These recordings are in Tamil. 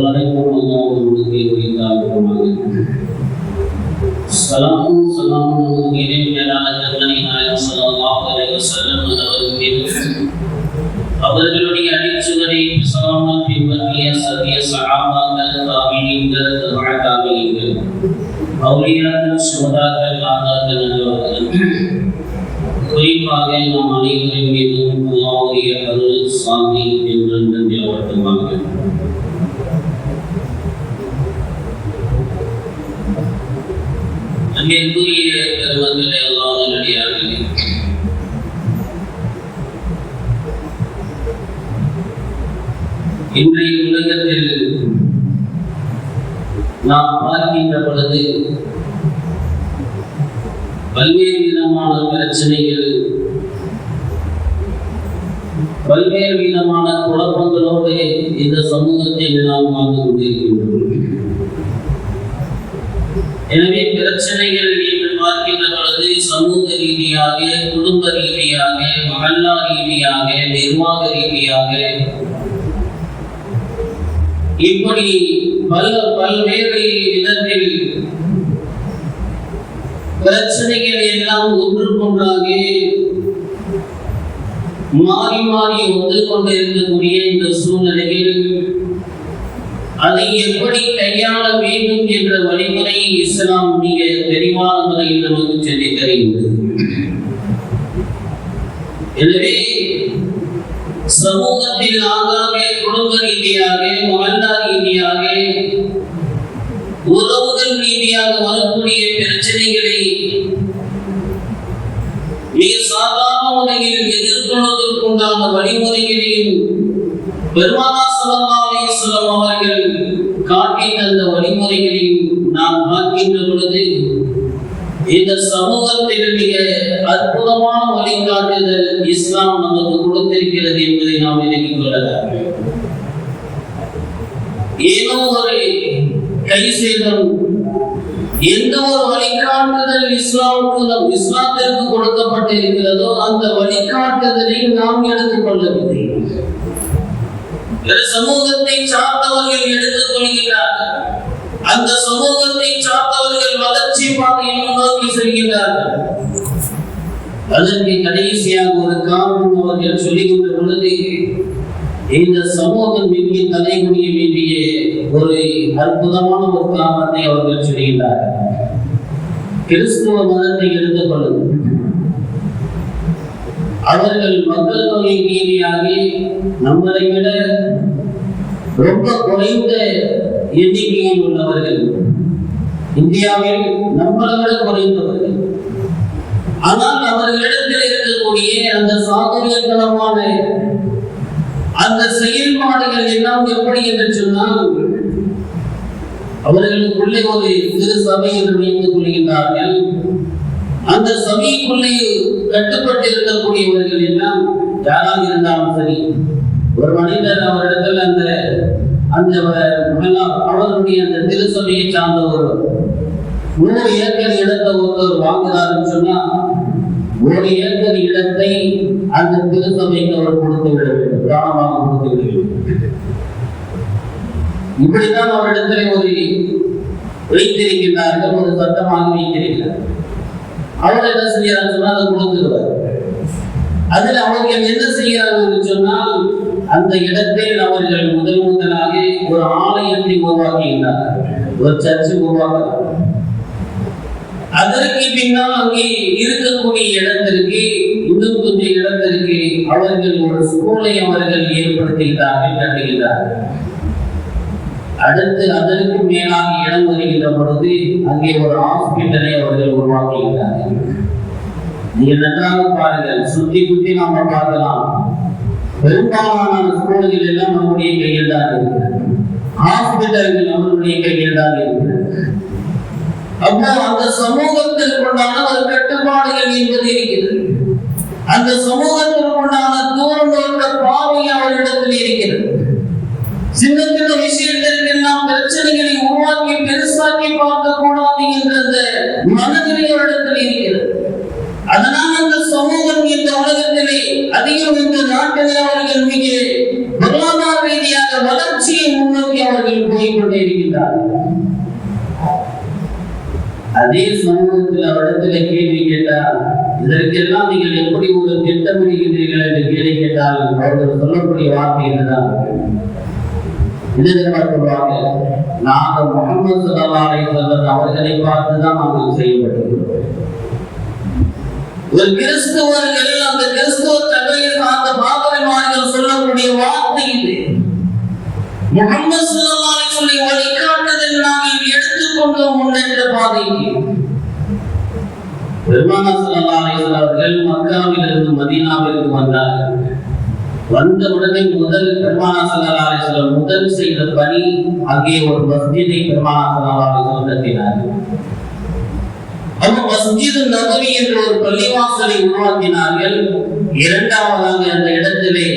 அனைவரும் அல்லாஹ்வுடைய உரித்தாகுமாக சலாம் சலாம் நமது இறைவனான கருணை ஸல்லல்லாஹு அலைஹி வஸல்லம் அவர்கள் மீது அவர்களுடைய அடிச்சுவரை சலாமல் பின்பற்றிய சத்திய சகாபாக்கள் தபா சுகதாக்கள் குறிப்பாக நாம் அனைவரின் மீதும் அல்லாஹ்வுடைய அருள் சாமி என்று அன்பிற்குரிய பெருமக்களே எல்லாம் நல்லடியார்களே இன்றைய உலகத்தில் நாம் பார்க்கின்ற பொழுது பல்வேறு விதமான பிரச்சனைகள் பல்வேறு விதமான குழப்பங்களோடு இந்த சமூகத்தை நாம் வாழ்ந்து கொண்டிருக்கின்றோம். எனவே பிரச்சனைகள் என்று பார்க்கின்ற பொழுது சமூக ரீதியாக குடும்ப ரீதியாக மகல்லா ரீதியாக நிர்வாக ரீதியாக இப்படி பல பல்வேறு விதத்தில் பிரச்சனைகள் எல்லாம் ஒன்றுக்கொன்றாக மாறி மாறி ஒன்று கொண்டிருக்கக்கூடிய இந்த சூழ்நிலையில் அதை எப்படி கையாள வேண்டும் என்ற வழிமுறையை இஸ்லாம் மிக தெளிவான முறையில் நமக்கு சொல்லித் தருகின்றது எனவே சமூகத்தில் ஆங்காங்கே குடும்ப ரீதியாக மகல்லா ரீதியாக உறவுகள் ரீதியாக வரக்கூடிய பிரச்சனைகளை மிக சாதாரண முறையில் எதிர்கொள்வதற்குண்டான வழிமுறைகளையும் பெருமானா ஸல்லல்லாஹு அவர்கள் காட்டி தந்த வழிமுறைகளையும் நாம் பார்க்கின்ற பொழுது இந்த சமூகத்தில் மிக அற்புதமான வழிகாட்டுதல் இஸ்லாம் நமக்கு கொடுத்திருக்கிறது என்பதை நாம் நினைத்துக் கொள்ளலாம். ஏதோ ஒரு கை சேதம் எந்த ஒரு வழிகாட்டுதல் இஸ்லாமுக்கு நம் இஸ்லாத்திற்கு கொடுக்கப்பட்டிருக்கிறதோ அந்த வழிகாட்டுதலை நாம் எடுத்துக் கொள்ளவில்லை. பிற சமூகத்தை சார்ந்தவர்கள் எடுத்துக் கொள்கிறார்கள். அந்த சமூகத்தை சார்ந்தவர்கள் வளர்ச்சி பாதையை நோக்கி செல்கிறார்கள். அதற்கு கடைசியாக ஒரு காரணம் அவர்கள் சொல்லிக்கொண்ட பொழுது இந்த சமூகம் மிக தலைமுடிய வேண்டிய ஒரு அற்புதமான ஒரு காரணத்தை அவர்கள் சொல்கிறார்கள் கிறிஸ்துவ மதத்தை எடுத்துக் கொள்ளுங்கள். அவர்கள் மக்கள் தொகை ரீதியாக நம்மளை விட ரொம்ப குறைந்த எண்ணிக்கையில் உள்ளவர்கள். இந்தியாவில் நம்மளை விட குறைந்தவர்கள். ஆனால் அவர்களிடத்தில் இருக்கக்கூடிய அந்த சாதுரியத்தனமான அந்த செயல்பாடுகள் எல்லாம் எப்படி என்று சொன்னால் அவர்களுக்குள்ளே ஒரு சிறு சபை என்று நினைத்துக் கொள்கின்றார்கள். அந்த சபைக்குள்ளே கட்டுப்பட்டு இருக்கக்கூடியவர்கள் எல்லாம் யாராக இருந்தாலும் சரி ஒரு மனிதர் அவரிடத்தில் அந்த அந்த அவருடைய அந்த திருசபையை சார்ந்த ஒரு நூறு ஏக்கர் இடத்தை ஒருத்தர் வாங்குறாருன்னு சொன்னா ஒரு ஏக்கர் இடத்தை அந்த திருசபைக்கு அவர் கொடுத்து விட வேண்டும் தானமாக கொடுத்து விட வேண்டும் இப்படித்தான் அவரிடத்தில் ஒரு வைத்திருக்கின்றார்கள் ஒரு சட்டமாக வைத்திருக்கிறார்கள். அவர் என்ன செய்யறான்னு சொன்னா அதை கொடுத்துருவார். அதில் அவர்கள் என்ன செய்கிறார்கள் சொன்னால் அந்த இடத்தில் அவர்கள் முதல் முதலாக ஒரு ஆலயத்தை உருவாக்குகின்றார்கள் ஒரு சர்ச்சை உருவாக்குறாங்க அதற்கு பின்னால் அங்கே இருக்கக்கூடிய இடத்திற்கு இன்னும் கொஞ்சம் இடத்திற்கு அவர்கள் ஒரு ஸ்கூலை அவர்கள் ஏற்படுத்துகிறார்கள் கட்டுகிறார்கள் அடுத்து அதற்கு மேலாக இடம் வருகின்ற பொழுது அங்கே ஒரு ஹாஸ்பிட்டலை அவர்கள் உருவாக்குகிறார்கள் நீங்க நன்றாக பாருங்கள். சுத்தி சுத்தி நாம பார்க்கலாம். பெரும்பாலான ஸ்கூல்கள் எல்லாம் நம்முடைய கையில் தான் இருக்கிறது ஹாஸ்பிட்டல்கள் நம்மளுடைய கையில் தான் இருக்கிறது அப்போ அந்த சமூகத்திற்குண்டான ஒரு கட்டுப்பாடுகள் என்பது இருக்கிறது. அந்த சமூகத்திற்குண்டான தூரம் பாவை அவரிடத்தில் இருக்கிறது. சின்ன சின்ன விஷயத்திற்கெல்லாம் பிரச்சனைகளை உருவாக்கி பெருசாக்கி பார்க்க கூடாது என்ற அந்த மனநிலை இருக்கிறது. அதனால் அந்த சமூகம் இந்த உலகத்திலே அதிகம் இந்த நாட்டிலே அவர்கள் மிக பொருளாதார ரீதியாக வளர்ச்சியை முன்னோக்கி அவர்கள் போய்கொண்டே இருக்கின்றார் அதே சமூகத்தில் அவரிடத்தில் கேள்வி கேட்டால் இதற்கெல்லாம் நீங்கள் எப்படி ஒரு திட்டமிடுகிறீர்கள்? என்று கேள்வி கேட்டால் அவர்கள் சொல்லக்கூடிய வார்த்தை இதுதான். இது நாங்கள் முகமது அவர்களை பார்த்து தான் நாங்கள் செய்யப்படுகிறோம் ஒரு கிறிஸ்துவர்கள் அந்த கிறிஸ்துவ சபையை சார்ந்த பாபரிமார்கள் சொல்லக்கூடிய வார்த்தை இது. முகமது ஸல்லல்லாஹு சொல்லி வழிகாட்டுதல் நாங்கள் எடுத்துக்கொண்டோம் முன்னேற்ற பாதைக்கு. பெருமானா அவர்கள் மக்காவிலிருந்து மதீனாவிற்கு வந்தார்கள். வந்த உடனே முதல் பெருமானா ஸல்லல்லாஹு அலைஹி முதல் செய்த பணி அங்கே ஒரு மஸ்ஜிதை பெருமானா ஸல்லல்லாஹு அலைஹி வஸல்லம் அந்த மஸ்ஜிது நபவி என்ற ஒரு பள்ளிவாசலை உருவாக்கினார்கள். இரண்டாவதாக அந்த இடத்திலே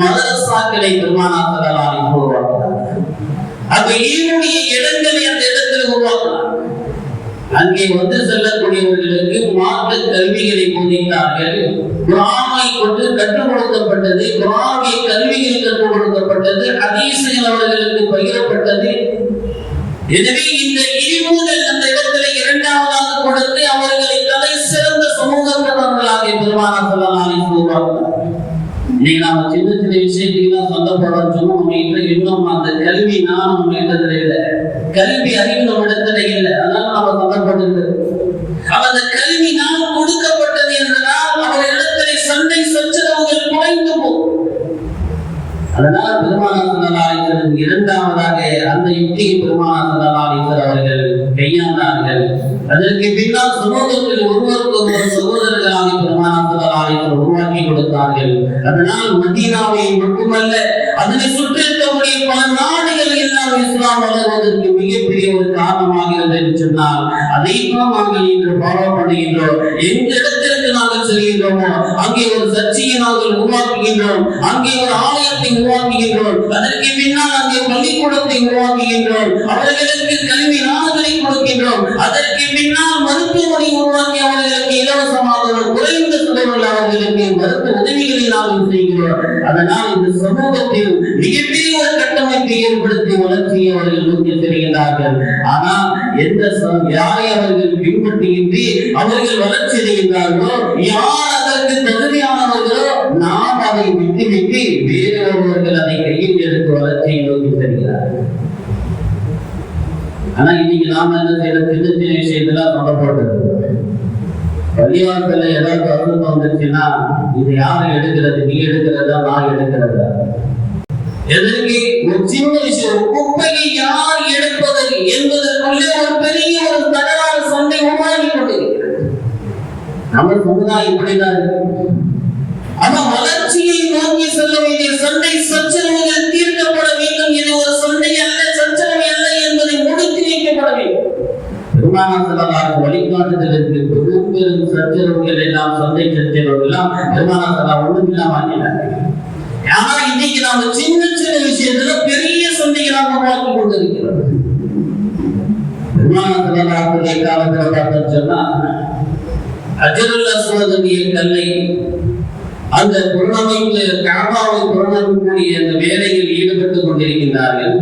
மதரசாக்களை பெருமானாக்களால் உருவாக்கினார். அப்ப ஈருடைய இடங்களை அந்த இடத்தில் உருவாக்கினார். அங்கே வந்து செல்லக்கூடியவர்களுக்கு மார்க்க கல்விகளை போதித்தார்கள் குரானை கொண்டு கற்றுக் கொடுக்கப்பட்டது குரானுடைய கல்விகள் கற்றுக் கொடுக்கப்பட்டது ஹதீசுகள் அவர்களுக்கு பகிரப்பட்டது. எனவே இந்த இழிவுகள் அந்த இடத்துல இரண்டாவதாக கொடுத்து அவர்களை தலை சிறந்த சமூகத்தினர்களாக பெருமான சொல்லலாம் உருவாக்குறார் இன்னைக்கு நாம சின்ன சின்ன விஷயத்துக்கு தான் சொந்தப்படுறோம் சொன்னோம் நம்ம இன்னும் அந்த கல்வி நான் நம்ம இடத்துல இல்லை கல்வி அறிவு நம்ம இடத்துல இல்லை. அதனால நம்ம சண்டைப்பட்டு அந்த கல்வி நாம் கொடுக்கப்பட்டது என்றால் அவர் இடத்துல சண்டை சச்சரவுகள் குறைந்து போகும். அதனால பெருமானாசனாலிசன் இரண்டாவதாக அந்த யுக்தியை பெருமானாசனாலிசர் அவர்கள் கையாண்டார்கள். அதற்கு பின்னால் சமூகத்தில் ஒருவருக்கு ஒருவர் சகோதரர்களாக பெருமானாசனாலிசர் உருவாக்கி கொடுத்தார்கள். அதனால் மதீனாவை மட்டுமல்ல அதனை சுற்றி இருக்கக்கூடிய பல நாடு எல்லாம் இஸ்லாம் வளர்வதற்கு மிகப்பெரிய ஒரு காரணமாகிறது என்று சொன்னால் அதை நாங்கள் இன்று ஃபாலோ பண்ணுகின்றோம். எந்த இடத்திற்கு நாங்கள் செல்கின்றோமோ. அங்கே ஒரு சர்ச்சையை நாங்கள் உருவாக்குகின்றோம். அங்கே ஒரு ஆலயத்தை உருவாக்குகின்றோம். அதற்கு பின்னால் அங்கே பள்ளிக்கூடத்தை உருவாக்குகின்றோம். அவர்களுக்கு கல்வி நாடுகளை கொடுக்கின்றோம். அதற்கு பின்னால் மருத்துவமனை உருவாக்கி அவர்களுக்கு இலவசமாக ஒரு குறைந்த சுடர்கள் அவர்களுக்கு மருத்துவ உதவிகளை நாங்கள் செய்கிறோம். அதனால் இந்த சமூகத்தில் மிகப்பெரிய ஒரு கட்டமைப்பை ஏற்படுத்தி வளர்ச்சியை அவர்கள் நோக்கி செல்கின்றார்கள். ஆனால் எந்த யாரை அவர்கள் பின்பற்றுகின்றி அவர்கள் வளர்ச்சி அடைகின்றார்களோ யார் அதற்கு தகுதியானவர்களோ நாம் அதை விட்டு விட்டு வேறவர்கள் அதை கையில் எடுத்து வளர்ச்சியை நோக்கி செல்கிறார்கள் ஆனா இன்னைக்கு நாம என்ன செய்யற சின்ன சின்ன விஷயத்துல சொல்ல பள்ளிவாசல்ல ஏதாவது அருள் வந்துச்சுன்னா இது யாரு எடுக்கிறது? நீ எடுக்கிறதா நான் எடுக்கிறதா? எதற்கு? ஒரு சின்ன விஷயம் குப்பையை யார் நம்ம சமுதாயம் இப்படிதான் இருக்கு. ஆனா வளர்ச்சியை நோக்கி செல்ல வேண்டிய சண்டை சச்சரவுகள் தீர்க்கப்பட வேண்டும். இது ஒரு சண்டை அல்ல சச்சரவு அல்ல என்பதை முடித்து வைக்கப்பட வேண்டும். பெருமானாசலாக வழிகாட்டுதலுக்கு பெரும் பெரும் சச்சரவுகள் எல்லாம் சண்டை சச்சரவுகள் எல்லாம் பெருமானாசலா ஒண்ணும் இல்லாம ஆக்கினாங்க ஆனா இன்னைக்கு நாம சின்ன சின்ன விஷயத்துல பெரிய சண்டைகளாக நாம் உருவாக்கி கொண்டிருக்கிறோம். பெருமானாசலாக காலத்தில் பார்த்தோம்னு சொன்னா அஜருல் அஸ்வதுடைய கல்லை அந்த புறணமைப்பு காபாவை புறணக்கூடிய அந்த வேலையில் ஈடுபட்டுக் கொண்டிருக்கின்றார்கள்.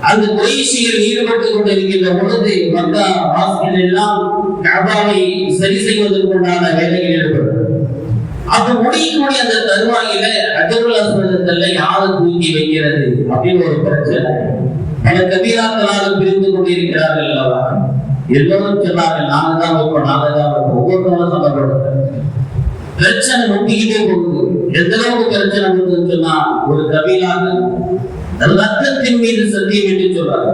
அந்த குறைசியில் ஈடுபட்டுக் கொண்டிருக்கின்ற பொழுது மக்கா வாசிகள் எல்லாம் காபாவை சரி செய்வதற்குண்டான வேலையில் ஈடுபடும் அப்ப முடியக்கூடிய அந்த தருவாயில அஜருல் அஸ்வதத்துல யாரு தூக்கி வைக்கிறது? அப்படின்னு ஒரு பிரச்சனை. பல கபீராக்களாக பிரிந்து கொண்டிருக்கிறார்கள் அல்லவா? எல்லோரும் சொன்னார்கள் நாங்க தான் வைப்போம் நாங்க தான் வைப்போம் ஒவ்வொருத்தவங்களும் சொல்லப்படுறது பிரச்சனை ஒட்டிக்கிட்டே போகுது. எந்த அளவுக்கு பிரச்சனை வந்ததுன்னு சொன்னா ஒரு கவிலாக ரத்தத்தின் மீது சத்தியம் என்று சொல்றாங்க.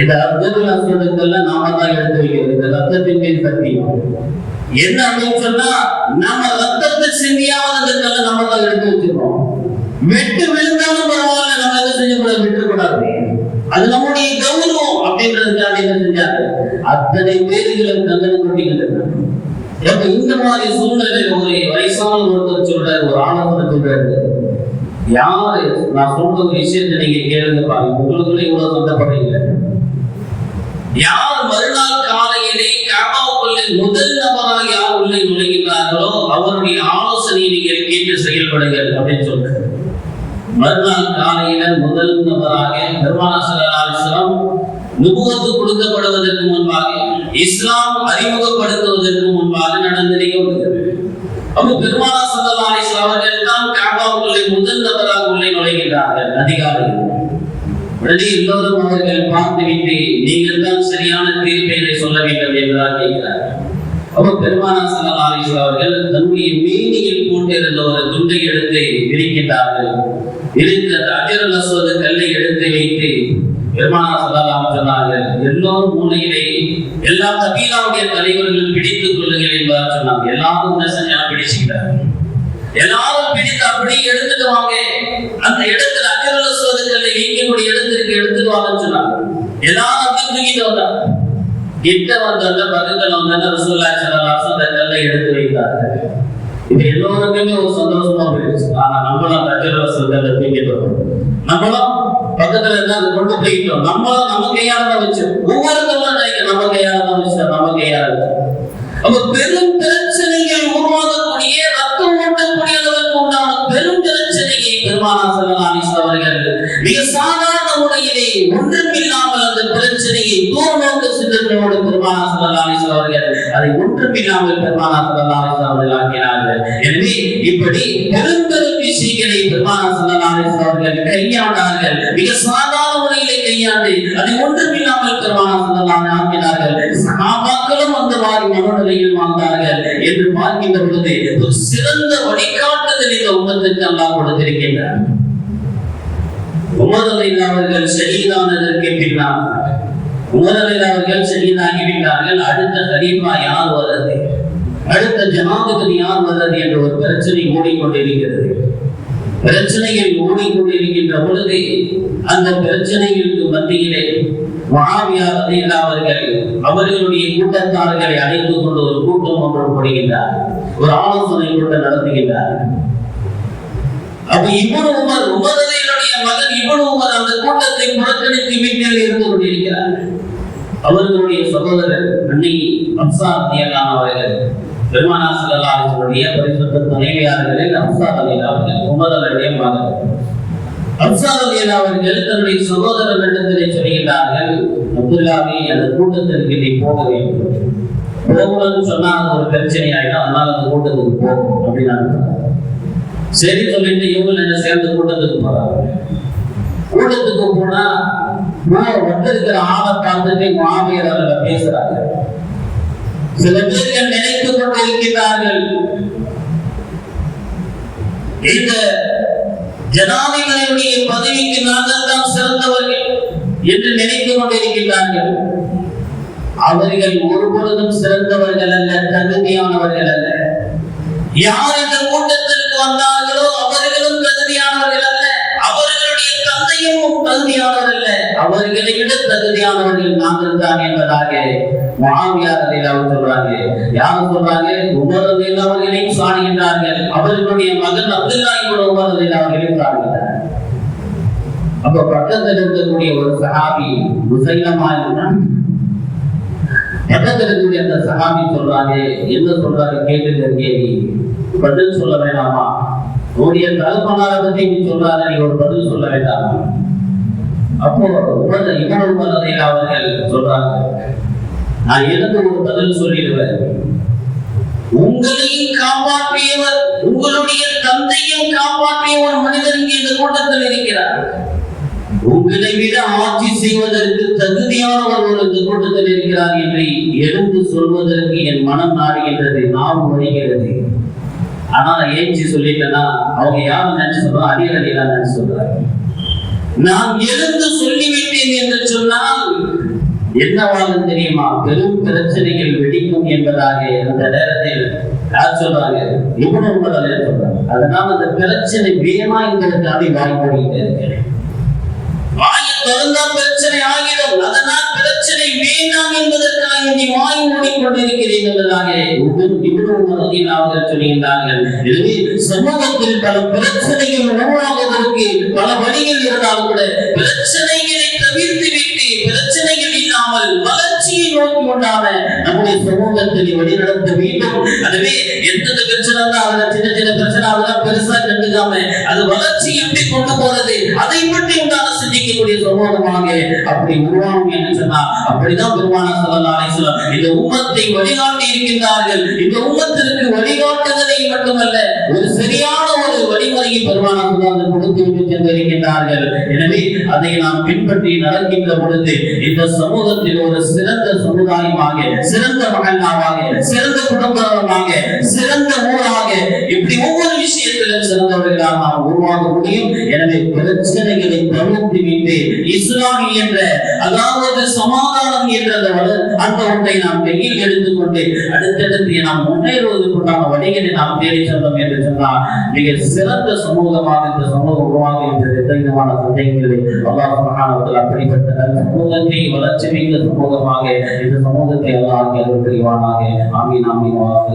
இந்த அர்த்தத்தில் அசுரத்தெல்லாம் நாம தான் எடுத்து வைக்கிறது. இந்த ரத்தத்தின் மீது சத்தியம். என்ன அப்படின்னு சொன்னா நம்ம ரத்தத்தை சிந்தியாவதற்கெல்லாம் நம்ம தான் எடுத்து வச்சிருக்கோம். வெட்டு விழுந்தாலும் பரவாயில்ல நம்ம எதை செய்யக்கூடாது? விட்டுக்கூடாது அது நம்முடைய கௌரவம் அப்படின்றதுக்காக என்ன செஞ்சாங்க அத்தனை பேர்களை கங்கணம் கொட்டிக்கிட்டு அப்ப இந்த மாதிரி சூழ்நிலை ஒரு வயசான ஒருத்தர் சொல்றாரு ஒரு ஆலோசனை சொல்றாரு. யாரு? நான் சொல்ற ஒரு விஷயத்தை நீங்க கேளுங்க பாருங்க. உங்களுக்குள்ள இவ்வளவு சந்தப்படுறீங்க யார் மறுநாள் காலையிலே காபாவுக்குள்ளே முதல் நபராக யார் உள்ளே நுழைகின்றார்களோ அவருடைய ஆலோசனையை நீங்கள் கேட்டு செயல்படுங்கள் அப்படின்னு சொல்றாரு. மறுநாள் காலையில முதல் நபராக பெருமானா சல்லாஸ்லாம் நுபுவத்து கொடுக்கப்படுவதற்கு முன்பாக இஸ்லாம் அறிமுகப்படுத்துவதற்கு முன்பாக நடந்த நிகழ்வு அப்ப பெருமானா சல்லா அலிஸ்லாம் அவர்கள் தான் காபாவுக்குள்ளே முதல் நபராக உள்ளே நுழைகின்றார்கள் அதிகாரிகள். உடனே எல்லோரும் அவர்கள் பார்த்துவிட்டு நீங்கள் தான் சரியான தீர்ப்பை சொல்ல வேண்டும் என்றார் கேட்கிறார்கள் அவர் பெருமானா சல்லா அவர்கள் தன்னுடைய மேனியில் போட்டிருந்த ஒரு துண்டை எடுத்து விரிக்கின்றார்கள். இருந்த அந்த அஜரல் கல்லை எடுத்து வைத்து பெருமானா சல்லல்லாஹு சொன்னார்கள் எல்லோரும் மூலையிலே எல்லா கபீலாவுடைய தலைவர்களும் பிடித்துக் கொள்ளுங்கள் என்பதாக சொன்னாங்க. எல்லாரும் என்ன செஞ்சாலும் எல்லாரும் பிடித்து அப்படியே எடுத்துட்டு வாங்க. அந்த இடத்துல அஜரல் அஸ்வத கல்லை வைக்கக்கூடிய இடத்திற்கு எடுத்துட்டு வாங்கன்னு சொன்னாங்க. எல்லாரும் தூக்கிட்டு வந்தாங்க. கிட்ட வந்த அந்த பக்கத்துல வந்து ரசூல்லா ஸல்லல்லாஹு அந்த எடுத்து வைத்தார்கள். இது எல்லோருக்குமே ஒரு சந்தோஷமா போயிடுச்சு. ஆனா நம்மளும் அந்த அஜரல் அஸ்வத தூக்கிட்டு நம்மளும் பக்கத்துல இருந்தா அதை கொண்டு போயிட்டோம். நம்மளும் நம்ம கையால தான் வச்சோம். ஒவ்வொருத்தரும் நினைக்க நம்ம கையால தான் வச்சோம். நம்ம கையால அப்ப பெரும் பிரச்சனைகள் உருவாகக்கூடிய ரத்தம் ஓட்டக்கூடிய அளவுக்கு உண்டான பெரும் பிரச்சனையை பெருமானா ஸல்லல்லாஹு அவர்கள் மிக சாதாரண முறையிலே ஒன்றுமில்லாமல் அந்த சித்தர்களோடு பெருமானா ஸல்லல்லாஹு அவர்கள் அதை ஒன்றுமில்லாமல் பெருமானா ஸல்லல்லாஹு அவர்கள் ஆக்கினார்கள். எனவே இப்படி பெரும்பெரும் விஷயங்களை பெருமானா ஸல்லல்லாஹு அவர்கள் கையாண்டார்கள். மிக சாதாரண முறையிலே கையாண்டு அதை ஒன்றுமில்லாமல் பெருமானா ஸல்லல்லாஹு ஆக்கினார்கள். சகாபாக்களும் அந்த மாதிரி மனநிலையில் வாழ்ந்தார்கள் என்று பார்க்கின்ற பொழுது ஒரு சிறந்த வழிகாட்டுதல் இந்த உம்மத்துக்கு அல்லாஹ் கொடுத்திருக்கின்றார் உமர் அவர்கள் ஷஹீதானதற்கு பின்னால் முதலில் அவர்கள் ஷஹீதாகி அடுத்த கலீஃபா யார் வர்றது? அடுத்த ஜனாதிபதி யார் வர்றது என்ற ஒரு பிரச்சனை ஓடிக்கொண்டிருக்கிறது. பிரச்சனையில் ஓடிக்கொண்டிருக்கின்ற பொழுது அந்த பிரச்சனைகளுக்கு மத்தியிலே மகாவியா அவர்கள் அவர்களுடைய கூட்டத்தார்களை அழைத்துக் கொண்டு ஒரு கூட்டம் ஒன்று போடுகின்றார் ஒரு ஆலோசனை கூட்டம் நடத்துகின்றார். அப்ப இவனு உமர் உமரதையினுடைய மகன் இவ்வளவு உமர் அந்த கூட்டத்தை புறக்கணித்து வீட்டில் இருந்து கொண்டிருக்கிறார். அவர்களுடைய சகோதரர் அன்னை அப்சா அத்தியலான் அவர்கள் பெருமானா சல்லாஹுடைய பரிசுத்த துணைவியாளர்களில் அப்சா அலிலா அவர்கள் உமர் மகன். அப்சா அலிலா அவர்கள் தன்னுடைய சகோதரர்களிடத்திலே சொல்கிறார்கள் அப்துல்லாவை அந்த கூட்டத்திற்கு நீ போக வேண்டும். போகணும்னு சொன்னா அது ஒரு பிரச்சனை ஆயிடும் அதனால அந்த கூட்டத்துக்கு போகும் அப்படின்னு அனுப்புறாங்க சரி சொல்லிட்டு இவங்க என்ன சேர்ந்து கூட்டத்துக்கு போறாங்க? கூட்டத்துக்கு போனா வந்திருக்கிற ஆளை பார்த்துட்டு மாமியார் பேசுறாங்க. சில பேர்கள் நினைத்துக் கொண்டிருக்கிறார்கள் இந்த ஜனாதிபதியுடைய பதவிக்கு நாங்கள் தான் சிறந்தவர்கள் என்று நினைத்துக் கொண்டிருக்கிறார்கள் அவர்கள் ஒருபொழுதும் சிறந்தவர்கள் அல்ல தகுதியானவர்கள் அல்ல. யார் இந்த கூட்டத்தில் வந்தார்களோ அவர்களும் தகுதியானவர்கள் அல்ல. அவர்களுடைய தந்தையும் தகுதியானவர் அல்ல. அவர்களை விட தகுதியானவர்கள் நாங்கள் தான் என்பதாக மாவியார் அலிலாவும் சொல்றாங்க. யாரும் சொல்றாங்க? உமர் அலிலா அவர்களையும் சாடுகின்றார்கள் அவர்களுடைய மகன் அப்துல்லா இவன் உமர் அலிலா அவர்களையும் சாடுகின்றார் அப்ப பக்கத்தில் இருக்கக்கூடிய ஒரு சஹாபி முசைலமா இருந்தான் பக்கத்தில் இருக்கக்கூடிய அந்த சஹாபி சொல்றாங்க என்ன சொல்றாங்க கேட்டு கேள்வி பதில் சொல்ல வேண்டாமா? உன்னுடைய தகப்பனாரை பத்தி நீ சொல்றாரு நீ ஒரு பதில் சொல்ல வேண்டாமா? அப்போ உமர் இன்னொரு மனதில் அவர்கள் சொல்றாங்க நான் எனக்கு ஒரு பதில் சொல்லிடுவேன். உங்களையும் காப்பாற்றியவர் உங்களுடைய தந்தையும் காப்பாற்றிய ஒரு மனிதர் இங்கே இந்த கூட்டத்தில் இருக்கிறார். உங்களை விட ஆட்சி செய்வதற்கு தகுதியானவர் ஒரு இந்த கூட்டத்தில் இருக்கிறார் என்று எழுந்து சொல்வதற்கு என் மனம் நாடுகின்றது நாம் வருகிறது. ஆனா ஏஞ்சி சொல்லிட்டேன்னா அவங்க யாரும் நினைச்சு சொல்றோம்? அரியல் அடியெல்லாம் நினைச்சு சொல்றாங்க. நான் எழுந்து சொல்லிவிட்டேன் என்று சொன்னால் என்னவாகும் தெரியுமா? பெரும் பிரச்சனைகள் வெடிக்கும் என்பதாக அந்த நேரத்தில் யார் சொல்றாங்க? நிபுணர்கள் உங்களை சொல்றாங்க? அதனால் அந்த பிரச்சனை வேணா எங்களுக்காக வாய் இருக்கிறேன் வாயை பிரச்சனை ஆகிடும். அதனால் பிரச்சனை வேண்டாம் என்பதற்காக நீ வாய் மூடிக்கொண்டிருக்கிறேன் என்பதாக இவ்வளவு அவர்கள் சொல்கின்றார்கள். எனவே சமூகத்தில் பல பிரச்சனைகள் உருவாகுவதற்கு பல வழிகள் இருந்தால் கூட பிரச்சனைகளை தவிர்த்து விட்டு பிரச்சனைகள் இல்லாமல் வளர்ச்சியை நோக்கி உண்டான நம்முடைய சமூகத்தில் வழிநடத்த வேண்டும்? அதுவே எந்தெந்த பிரச்சனை இருந்தால் அதுல சின்ன சின்ன பிரச்சனை அதெல்லாம் பெருசா கண்டுக்காம அது வளர்ச்சி எப்படி கொண்டு போறது அதை பற்றி உண்டான சமூகமாக அப்படி உருவாகும் என்று சொன்னா அப்படிதான் பெருமான சொல்லலாம் இந்த உம்மத்தை வழிகாட்டி இருக்கின்றார்கள் இந்த உம்மத்திற்கு வழிகாட்டுதலை மட்டுமல்ல ஒரு சரியான ஒரு வழிமுறையை கொடுத்து விட்டு சென்றிருக்கின்றார்கள் எனவே அதை நாம் பின்பற்றி நடக்கின்ற பொழுது இந்த சமூகத்தில் ஒரு சிறந்த சமுதாயமாக சிறந்த மகனாவாக சிறந்த குடும்பமாக சிறந்த ஊராக இப்படி ஒவ்வொரு விஷயத்திலும் சிறந்தவர்களாக நாம் உருவாக முடியும். எனவே பிரச்சனைகளை தவிர்த்து விட்டு இஸ்லாமி என்ற அதாவது சமாதானம் என்ற அந்த வள- அந்த ஒன்றை நாம் கையில் எடுத்துக்கொண்டு அடுத்தடுத்து நாம் முன்னேறுவதற்குண்டான வழிகளை நாம் தேடி சென்றோம் என்று சொன்னால் மிக சிறந்த சமூகமாக இந்த சமூகம் உருவாக என்ற எந்த விதமான சந்தேகங்களை அல்லாஹ் சுப்ஹானஹு அப்படிப்பட்ட நல்ல சமூகத்தை வளர்ச்சி மிக்க சமூகமாக இந்த சமூகத்தை அல்லாஹ் அருள் புரிவானாக. ஆமீன் ஆமீன் வாசு